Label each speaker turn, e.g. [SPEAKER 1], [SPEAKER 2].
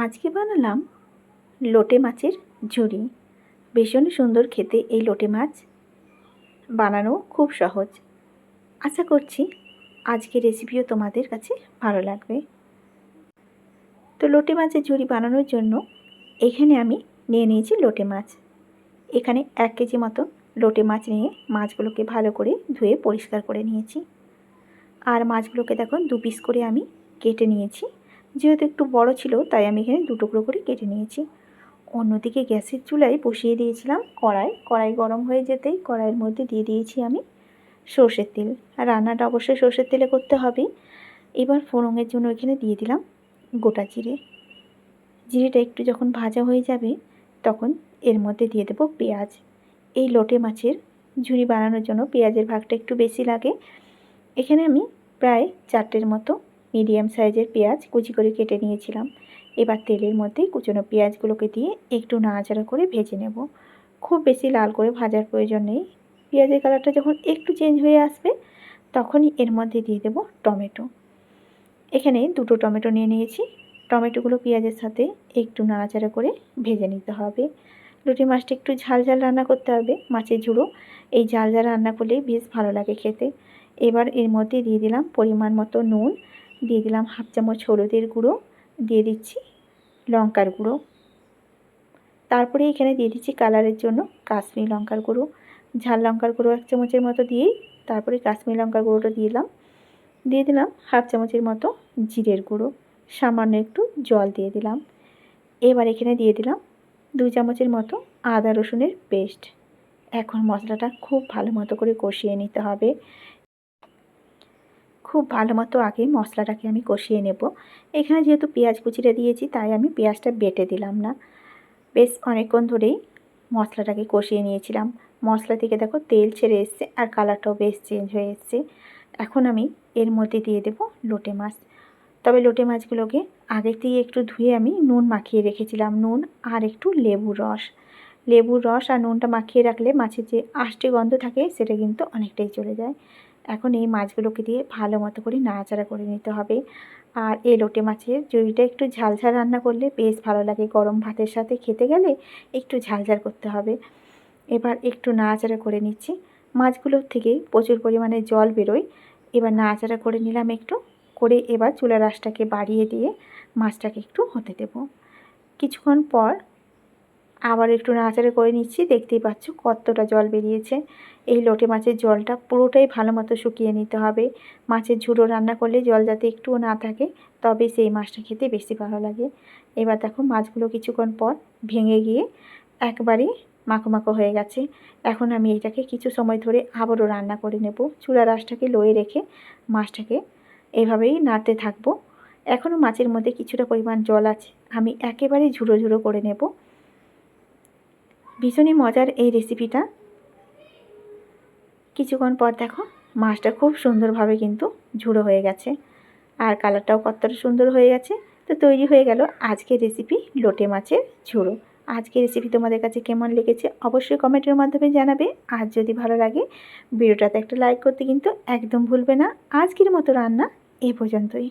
[SPEAKER 1] আজকে বানালাম লোটে মাছের ঝুড়ি ভীষণ সুন্দর খেতে এই লোটে মাছ। বানানো খুব সহজ। আশা করছি আজকের রেসিপিও তোমাদের কাছে ভালো লাগবে। তো লোটে মাছের ঝুড়ি বানানোর জন্য এখানে আমি নিয়ে নিয়েছি লোটে মাছ। এখানে এক কেজি মতো লোটে মাছ নিয়ে মাছগুলোকে ভালো করে ধুয়ে পরিষ্কার করে নিয়েছি। আর মাছগুলোকে দেখুন দু পিস করে আমি কেটে নিয়েছি। যেহেতু একটু বড় ছিল, তাই আমি এখানে দু টুকরো করে কেটে নিয়েছি। অন্যদিকে গ্যাসের চুলায় বসিয়ে দিয়েছিলাম কড়াই। কড়াই গরম হয়ে যেতেই কড়াইয়ের মধ্যে দিয়ে দিয়েছি আমি সর্ষের তেল। আর রান্নাটা অবশ্যই সর্ষের তেলে করতে হবে। এবার ফোড়নের জন্য এখানে দিয়ে দিলাম গোটা জিরে। জিরেটা একটু যখন ভাজা হয়ে যাবে, তখন এর মধ্যে দিয়ে দেবো পেঁয়াজ। এই লোটে মাছের ঝুড়ি বানানোর জন্য পেঁয়াজের ভাগটা একটু বেশি লাগে। এখানে আমি প্রায় চারটের মতো মিডিয়াম সাইজের পেঁয়াজ কুচি করে কেটে নিয়েছিলাম। এবার তেলের মধ্যে কুচনো পেঁয়াজগুলোকে দিয়ে একটু নাড়াচাড়া করে ভেজে নেব। খুব বেশি লাল করে ভাজার প্রয়োজন নেই। পেঁয়াজের কালারটা যখন একটু চেঞ্জ হয়ে আসবে, তখনই এর মধ্যে দিয়ে দেব টমেটো। এখানে দুটো টমেটো নিয়ে নিয়েছি। টমেটোগুলো পেঁয়াজের সাথে একটু নাড়াচাড়া করে ভেজে নিতে হবে। রুটি মাছটা একটু ঝাল ঝাল রান্না করতে হবে, মাছের ঝুড়ো। এই ঝাল ঝাল রান্না করলেই বেশ ভালো লাগে খেতে। এবার এর মধ্যে দিয়ে দিলাম পরিমাণ মতো নুন দিয়ে দিলাম হাফ চামচ হলুদের গুঁড়ো, দিয়ে দিচ্ছি লঙ্কার গুঁড়ো। তারপরে এখানে দিয়ে দিচ্ছি কালারের জন্য কাশ্মীর লঙ্কার গুঁড়ো। ঝাল লঙ্কার গুঁড়ো এক চামচের মতো দিয়েই তারপরে কাশ্মীর লঙ্কার গুঁড়োটা দিলাম। দিয়ে দিলাম হাফ চামচের মতো জিরের গুঁড়ো। সামান্য একটু জল দিয়ে দিলাম। এবার এখানে দিয়ে দিলাম দু চামচের মতো আদা রসুনের পেস্ট। এখন মশলাটা খুব ভালো মতো করে কষিয়ে নিতে হবে। খুব ভালো মতো আগে মশলাটাকে আমি কষিয়ে নেব। এখানে যেহেতু পেঁয়াজ কুচিটা দিয়েছি, তাই আমি পেঁয়াজটা বেটে দিলাম না। বেশ অনেকক্ষণ ধরেই মশলাটাকে কষিয়ে নিয়েছিলাম। মশলা থেকে দেখো তেল ছেড়ে এসছে আর কালারটাও বেশ চেঞ্জ হয়ে এসছে। এখন আমি এর মধ্যে দিয়ে দেব লোটে মাছ। তবে লোটে মাছগুলোকে আগে থেকে একটু ধুয়ে আমি নুন মাখিয়ে রেখেছিলাম। নুন আর একটু লেবুর রস। লেবুর রস আর নুনটা মাখিয়ে রাখলে মাছের যে আষ্টে গন্ধ থাকে, সেটা কিন্তু অনেকটাই চলে যায়। এখন এই মাছগুলোকে দিয়ে ভালো মতো করে নাড়াচাড়া করে নিতে হবে। আর এই লোটে মাছের জুড়িটা একটু ঝাল ঝাল রান্না করলে বেশ ভালো লাগে। গরম ভাতের সাথে খেতে গেলে একটু ঝাল ঝাল করতে হবে। এবার একটু নাড়াচাড়া করে নিচ্ছি। মাছগুলোর থেকে প্রচুর পরিমাণে জল বেরোয়। এবার নাড়াচাড়া করে নিলাম একটু। করে এবার চুলার আঁশটাকে বাড়িয়ে দিয়ে মাছটাকে একটু হতে দেব। কিছুক্ষণ পর আবার একটু নাড়াচাড়া করে নিচ্ছি। দেখতেই পাচ্ছ কতটা জল বেরিয়েছে। এই লোটে মাছের জলটা পুরোটাই ভালো মতো শুকিয়ে নিতে হবে। মাছের ঝুড়ো রান্না করলে জল যাতে একটুও না থাকে, তবে সেই মাছটা খেতে বেশি ভালো লাগে। এবার দেখো মাছগুলো কিছুক্ষণ পর ভেঙে গিয়ে একবারই মাখো মাখো হয়ে গেছে। এখন আমি এটাকে কিছু সময় ধরে আবারও রান্না করে নেব। চুলা রাসটাকে লয়ে রেখে মাছটাকে এভাবেই নাড়তে থাকব। এখনও মাছের মধ্যে কিছুটা পরিমাণ জল আছে। আমি একেবারেই ঝুড়ো ঝুড়ো করে নেব। ভীষণই মজার এই রেসিপিটা কিছুক্ষণ পর দেখো, মাছটা খুব সুন্দরভাবে কিন্তু ঝুড়ো হয়ে গেছে। আর কালারটাও কতটা সুন্দর হয়ে গেছে, তো তৈরি হয়ে গেল আজকের রেসিপি লোটে মাছের ঝুড়ো। আজকের রেসিপি তোমাদের কাছে কেমন লেগেছে অবশ্যই কমেন্টের মাধ্যমে জানাবে। আর যদি ভালো লাগে ভিডিওটাতে একটা লাইক করতে কিন্তু একদম ভুলবে না। আজকের মতো রান্না এ পর্যন্তই।